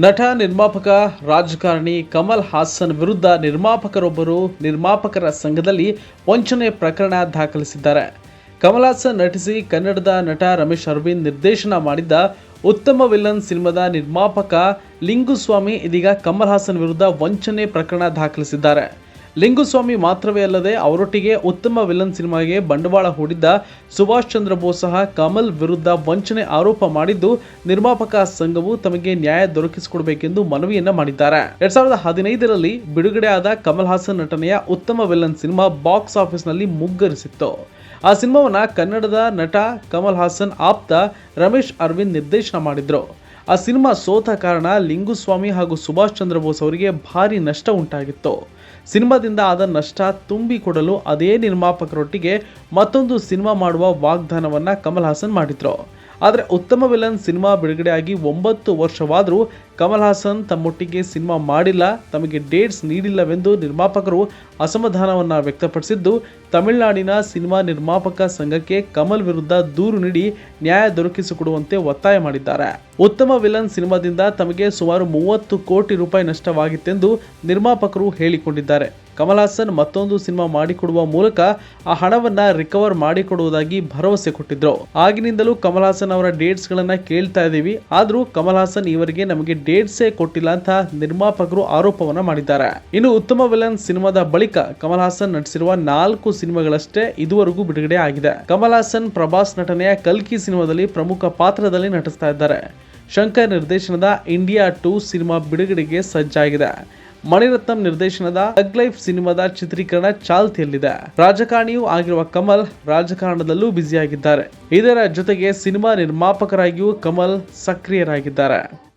ನಟ, ನಿರ್ಮಾಪಕ, ರಾಜಕಾರಣಿ ಕಮಲ್ ಹಾಸನ್ ವಿರುದ್ಧ ನಿರ್ಮಾಪಕರೊಬ್ಬರು ನಿರ್ಮಾಪಕರ ಸಂಘದಲ್ಲಿ ವಂಚನೆ ಪ್ರಕರಣ ದಾಖಲಿಸಿದ್ದಾರೆ. ಕಮಲ್ ಹಾಸನ್ ನಟಿಸಿ ಕನ್ನಡದ ನಟ ರಮೇಶ್ ಅರವಿಂದ್ ನಿರ್ದೇಶನ ಮಾಡಿದ್ದ ಉತ್ತಮ ವಿಲನ್ ಸಿನಿಮಾದ ನಿರ್ಮಾಪಕ ಲಿಂಗುಸ್ವಾಮಿ ಇದೀಗ ಕಮಲ್ ಹಾಸನ್ ವಿರುದ್ಧ ವಂಚನೆ ಪ್ರಕರಣ ದಾಖಲಿಸಿದ್ದಾರೆ. ಲಿಂಗುಸ್ವಾಮಿ ಮಾತ್ರವೇ ಅಲ್ಲದೆ ಅವರೊಟ್ಟಿಗೆ ಉತ್ತಮ ವಿಲನ್ ಸಿನಿಮಾಗೆ ಬಂಡವಾಳ ಹೂಡಿದ್ದ ಸುಭಾಷ್ ಚಂದ್ರ ಬೋಸ್ ಸಹ ಕಮಲ್ ವಿರುದ್ಧ ವಂಚನೆ ಆರೋಪ ಮಾಡಿದ್ದು ನಿರ್ಮಾಪಕ ಸಂಘವು ತಮಗೆ ನ್ಯಾಯ ದೊರಕಿಸಿಕೊಡಬೇಕೆಂದು ಮನವಿಯನ್ನ ಮಾಡಿದ್ದಾರೆ. ಎರಡ್ ಸಾವಿರದ ಹದಿನೈದರಲ್ಲಿ ಬಿಡುಗಡೆಯಾದ ಕಮಲ್ ಹಾಸನ್ ನಟನೆಯ ಉತ್ತಮ ವಿಲನ್ ಸಿನಿಮಾ ಬಾಕ್ಸ್ ಆಫೀಸ್ನಲ್ಲಿ ಮುಗ್ಗರಿಸಿತ್ತು. ಆ ಸಿನಿಮಾವನ್ನ ಕನ್ನಡದ ನಟ ಕಮಲ್ ಹಾಸನ್ ಆಪ್ತ ರಮೇಶ್ ಅರವಿಂದ್ ನಿರ್ದೇಶನ ಮಾಡಿದ್ರು. ಆ ಸಿನಿಮಾ ಸೋತ ಕಾರಣ ಲಿಂಗುಸ್ವಾಮಿ ಹಾಗೂ ಸುಭಾಷ್ ಚಂದ್ರ ಬೋಸ್ ಅವರಿಗೆ ಭಾರಿ ನಷ್ಟ ಉಂಟಾಗಿತ್ತು. ಸಿನಿಮಾದಿಂದ ಆದ ನಷ್ಟ ತುಂಬಿಕೊಡಲು ಅದೇ ನಿರ್ಮಾಪಕರೊಟ್ಟಿಗೆ ಮತ್ತೊಂದು ಸಿನಿಮಾ ಮಾಡುವ ವಾಗ್ದಾನವನ್ನು ಕಮಲ್ ಹಾಸನ್ ಮಾಡಿದ್ರು. ಆದರೆ ಉತ್ತಮ ವಿಲನ್ ಸಿನಿಮಾ ಬಿಡುಗಡೆಯಾಗಿ ಒಂಬತ್ತು ವರ್ಷವಾದರೂ ಕಮಲ್ ಹಾಸನ್ ತಮ್ಮೊಟ್ಟಿಗೆ ಸಿನಿಮಾ ಮಾಡಿಲ್ಲ, ತಮಗೆ ಡೇಟ್ಸ್ ನೀಡಿಲ್ಲವೆಂದು ನಿರ್ಮಾಪಕರು ಅಸಮಾಧಾನವನ್ನು ವ್ಯಕ್ತಪಡಿಸಿದ್ದು, ತಮಿಳುನಾಡಿನ ಸಿನಿಮಾ ನಿರ್ಮಾಪಕ ಸಂಘಕ್ಕೆ ಕಮಲ್ ವಿರುದ್ಧ ದೂರು ನೀಡಿ ನ್ಯಾಯ ದೊರಕಿಸಿಕೊಡುವಂತೆ ಒತ್ತಾಯ ಮಾಡಿದ್ದಾರೆ. ಉತ್ತಮ ವಿಲನ್ ಸಿನಿಮಾದಿಂದ ತಮಗೆ ಸುಮಾರು ಮೂವತ್ತು ಕೋಟಿ ರೂಪಾಯಿ ನಷ್ಟವಾಗಿತ್ತೆಂದು ನಿರ್ಮಾಪಕರು ಹೇಳಿಕೊಂಡಿದ್ದಾರೆ. ಕಮಲ್ ಹಾಸನ್ ಮತ್ತೊಂದು ಸಿನಿಮಾ ಮಾಡಿಕೊಡುವ ಮೂಲಕ ಆ ಹಣವನ್ನ ರಿಕವರ್ ಮಾಡಿಕೊಡುವುದಾಗಿ ಭರವಸೆ ಕೊಟ್ಟಿದ್ರು. ಆಗಿನಿಂದಲೂ ಕಮಲ್ ಹಾಸನ್ ಅವರ ಡೇಟ್ಸ್ ಗಳನ್ನ ಕೇಳ್ತಾ ಇದ್ದೀವಿ ಆದ್ರೂ ಕಮಲ್ ಹಾಸನ್ ಇವರಿಗೆ ನಮಗೆ ಡೇಟ್ಸೇ ಕೊಟ್ಟಿಲ್ಲ ಅಂತ ನಿರ್ಮಾಪಕರು ಆರೋಪವನ್ನ ಮಾಡಿದ್ದಾರೆ. ಇನ್ನು ಉತ್ತಮ ವಿಲನ್ ಸಿನಿಮಾದ ಬಳಿಕ ಕಮಲ್ ಹಾಸನ್ ನಟಿಸಿರುವ ನಾಲ್ಕು ಸಿನಿಮಾಗಳಷ್ಟೇ ಇದುವರೆಗೂ ಬಿಡುಗಡೆ ಆಗಿದೆ. ಕಮಲ್ ಹಾಸನ್ ಪ್ರಭಾಸ್ ನಟನೆಯ ಕಲ್ಕಿ ಸಿನಿಮಾದಲ್ಲಿ ಪ್ರಮುಖ ಪಾತ್ರದಲ್ಲಿ ನಟಿಸ್ತಾ ಇದ್ದಾರೆ. ಶಂಕರ್ ನಿರ್ದೇಶನದ ಇಂಡಿಯಾ ಟೂ ಸಿನಿಮಾ ಬಿಡುಗಡೆಗೆ ಸಜ್ಜಾಗಿದೆ. ಮಣಿರತ್ನಂ ನಿರ್ದೇಶನದ ಡಗ್ ಲೈಫ್ ಸಿನಿಮಾದ ಚಿತ್ರೀಕರಣ ಚಾಲ್ತಿಯಲ್ಲಿದೆ. ರಾಜಕಾರಣಿಯೂ ಆಗಿರುವ ಕಮಲ್ ರಾಜಕಾರಣದಲ್ಲೂ ಬ್ಯುಸಿಯಾಗಿದ್ದಾರೆ. ಇದರ ಜೊತೆಗೆ ಸಿನಿಮಾ ನಿರ್ಮಾಪಕರಾಗಿಯೂ ಕಮಲ್ ಸಕ್ರಿಯರಾಗಿದ್ದಾರೆ.